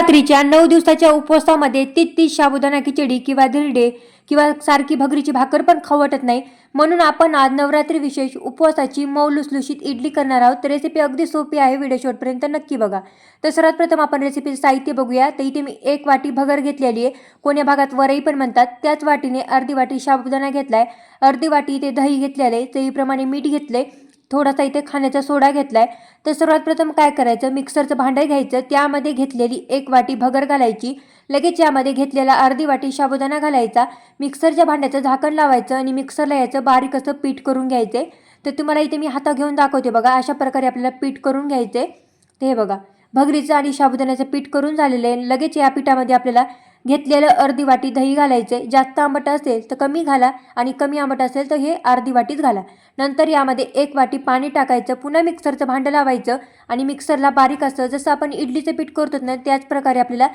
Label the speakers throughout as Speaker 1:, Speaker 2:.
Speaker 1: नवरात्रीच्या नऊ दिवसाच्या उपवासामध्ये तीच तीच साबुदाणा खिचडी किंवा धिरडे किंवा सारखी भगरीची भाकर पण खाऊ वाटत नाही. म्हणून आपण आज नवरात्री विशेष उपवासाची मऊ लुसलुशीत इडली करणार आहोत. तर रेसिपी अगदी सोपी आहे. व्हिडिओ शेवटपर्यंत नक्की बघा. तर सर्वात प्रथम आपण रेसिपी साहित्य बघूया. तर इथे मी एक वाटी भगर घेतलेली आहे. कोण्या भागात वरई पण म्हणतात. त्याच वाटीने अर्धी वाटी साबुदाणा घेतलाय. अर्धी वाटी इथे दही घेतलेलं आहे. चवीप्रमाणे मीठ घेतले थोडासा इथे खाण्याचा सोडा घेतलाय. तर सर्वात प्रथम काय करायचं? मिक्सरचं भांडं घ्यायचं. त्यामध्ये घेतलेली एक वाटी भगर घालायची. लगेच यामध्ये घेतलेला अर्धी वाटी साबुदाणा घालायचा. मिक्सरच्या भांड्याचं झाकण लावायचं आणि मिक्सरला यायचं बारीक असं पीठ करून घ्यायचे. तर तुम्हाला इथे मी हाता घेऊन दाखवते बघा. अशा प्रकारे आपल्याला पीठ करून घ्यायचे. ते हे बघा. भगरीचं आणि साबुदाण्याचं पीठ करून झालेलं आहे. लगेच या पिठामध्ये आपल्याला घेतलेलं अर्धी वाटी दही घालायचे जास्त आंबट असेल तर कमी घाला आणि कमी आंबट असेल तर हे अर्धी वाटीच घाला. नंतर यामध्ये एक वाटी पाणी टाकायचं पुन्हा मिक्सरचं भांडं लावायचं आणि मिक्सरला बारीक असतं जसं आपण इडलीचं पीठ करतो ना त्याच प्रकारे आपल्याला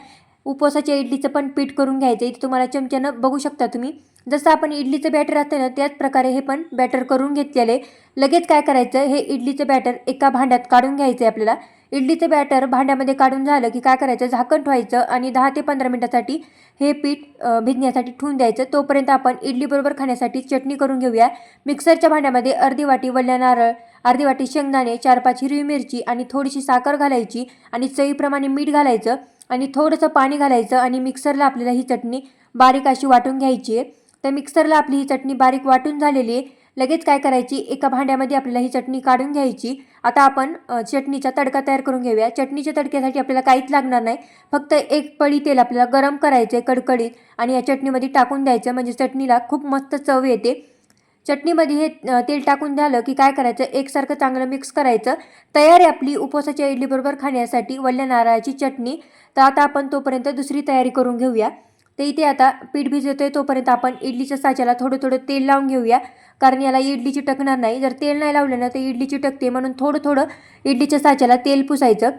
Speaker 1: उपवासाच्या इडलीचं पण पीठ करून घ्यायचं इथे तुम्हाला चमच्यानं बघू शकता तुम्ही. जसं आपण इडलीचं बॅटर असतं ना त्याच प्रकारे हे पण बॅटर करून घेतलेले लगेच काय करायचं हे इडलीचं बॅटर एका भांड्यात काढून घ्यायचं आहे आपल्याला. इडलीचं बॅटर भांड्यामध्ये काढून झालं की काय करायचं झाकण ठेवायचं आणि दहा ते पंधरा मिनटासाठी हे पीठ भिजण्यासाठी ठेवून द्यायचं. तोपर्यंत आपण इडलीबरोबर खाण्यासाठी चटणी करून घेऊया. मिक्सरच्या भांड्यामध्ये अर्धी वाटी वल्ल्या नारळ अर्धी वाटी शेंगदाणे चार पाच हिरवी मिरची आणि थोडीशी साखर घालायची आणि चवीप्रमाणे मीठ घालायचं आणि थोडंसं पाणी घालायचं आणि मिक्सरला आपल्याला ही चटणी बारीक अशी वाटून घ्यायची आहे. तर मिक्सरला आपली ही चटणी बारीक वाटून झालेली आहे. लगेच काय करायची? एका भांड्यामध्ये आपल्याला ही चटणी काढून घ्यायची. आता आपण चटणीचा तडका तयार करून घेऊया. चटणीच्या तडक्यासाठी आपल्याला काहीच लागणार नाही. फक्त एक पळी तेल आपल्याला गरम करायचं आहे कडकडीत आणि या चटणीमध्ये टाकून द्यायचं. म्हणजे चटणीला खूप मस्त चव येते. चटणीमध्ये हे तेल टाकून झालं की काय करायचं? एकसारखं चांगलं मिक्स करायचं. तयार आहे आपली उपवासाच्या इडलीबरोबर खाण्यासाठी वल्ल्या नारळाची चटणी. तर आता आपण तोपर्यंत दुसरी तयारी करून घेऊया. तर इथे आता पीठ भिजवतोय तोपर्यंत आपण इडलीच्या साच्याला थोडं थोडं तेल लावून घेऊया. कारण याला इडलीची टकणार नाही. जर तेल नाही लावलं ना तर इडलीची टकते म्हणून थोडं थोडं इडलीच्या साच्याला तेल पुसायचं.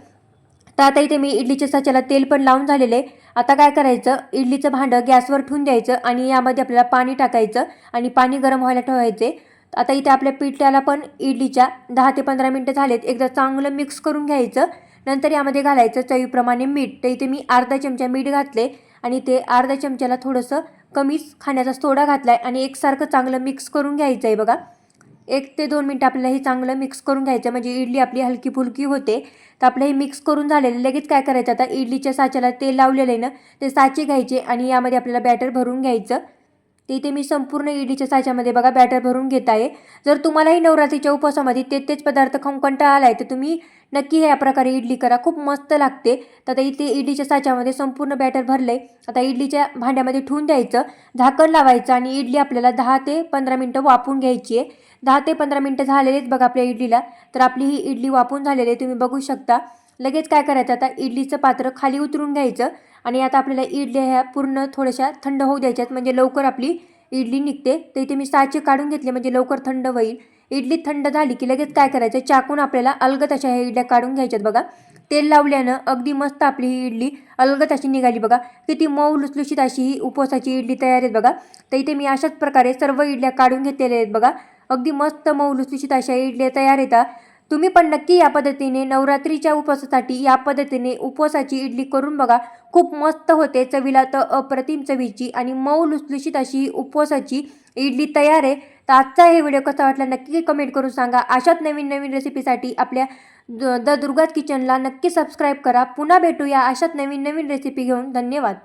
Speaker 1: तर आता इथे मी इडलीच्या साच्याला तेल पण लावून झालेलं आहे. आता काय करायचं? इडलीचं भांडं गॅसवर ठेवून द्यायचं आणि यामध्ये आपल्याला पाणी टाकायचं आणि पाणी गरम व्हायला ठेवायचे. आता इथे आपल्या पिठल्याला पण इडलीच्या दहा ते पंधरा मिनटं झालेत. एकदा चांगलं मिक्स करून घ्यायचं. नंतर यामध्ये घालायचं चवीप्रमाणे मीठ. तर इथे मी अर्धा चमचा मीठ घातले आणि ते अर्धा चमच्याला थोडंसं कमीच खाण्याचा सोडा घातला आहे आणि एकसारखं चांगलं मिक्स करून घ्यायचं आहे बघा. एक ते दोन मिनटं आपल्याला हे चांगलं मिक्स करून घ्यायचं. म्हणजे इडली आपली हलकी फुलकी होते तर आपलं हे मिक्स करून झालेलं लगेच काय करायचं आता? इडलीच्या साच्याला तेल लावलेलं आहे ना ते साचे घ्यायचे आणि यामध्ये आपल्याला बॅटर भरून घ्यायचं. ते इथे मी संपूर्ण इडलीच्या साच्यामध्ये बघा बॅटर भरून घेत आहे. जर तुम्हालाही नवरात्रीच्या उपवासामध्ये ते तेच पदार्थ खाऊन कंटाळा आला आहे तर तुम्ही नक्की ह्या प्रकारे इडली करा. खूप मस्त लागते. तर आता इथे इडलीच्या साच्यामध्ये संपूर्ण बॅटर भरलं आहे आता इडलीच्या भांड्यामध्ये ठेवून द्यायचं. झाकण लावायचं आणि इडली आपल्याला दहा ते पंधरा मिनटं वापून घ्यायची आहे. दहा ते पंधरा मिनटं झालेलेच बघा आपल्या इडलीला. तर आपली ही इडली वापून झालेली आहे. तुम्ही बघू शकता. लगेच काय करायचं? आता इडलीचं पात्र खाली उतरून घ्यायचं आणि आता आपल्याला इडल्या ह्या पूर्ण थोड्याशा थंड होऊ द्यायच्यात. म्हणजे लवकर आपली इडली निघते. तर इथे मी साचे काढून घेतले. म्हणजे लवकर थंड होईल. इडली थंड झाली की लगेच काय करायचं? चाकून आपल्याला अलगत अशा ह्या इडल्या काढून घ्यायच्यात बघा. तेल लावल्यानं अगदी मस्त आपली ही इडली अलगत अशी निघाली बघा. किती मऊ लुसलुशीत अशी ही उपवासाची इडली तयार आहे बघा. तर इथे मी अशाच प्रकारे सर्व इडल्या काढून घेतलेल्या आहेत बघा. अगदी मस्त मऊ लुसलुशीत अशा इडल्या तयार येतात तुम्ही पण नक्की या पद्धतीने नवरात्रीच्या उपवासासाठी या पद्धतीने उपवासाची इडली करून बघा. खूप मस्त होते चवीला तर अप्रतिम चवीची आणि मऊ लुसलुशीत अशी उपवासाची इडली तयार आहे. तर आजचा हे व्हिडिओ कसा वाटला नक्की कमेंट करून सांगा. अशाच नवीन नवीन रेसिपीसाठी आपल्या द द किचनला नक्की सबस्क्राईब करा. पुन्हा भेटूया अशाच नवीन नवीन रेसिपी घेऊन. धन्यवाद.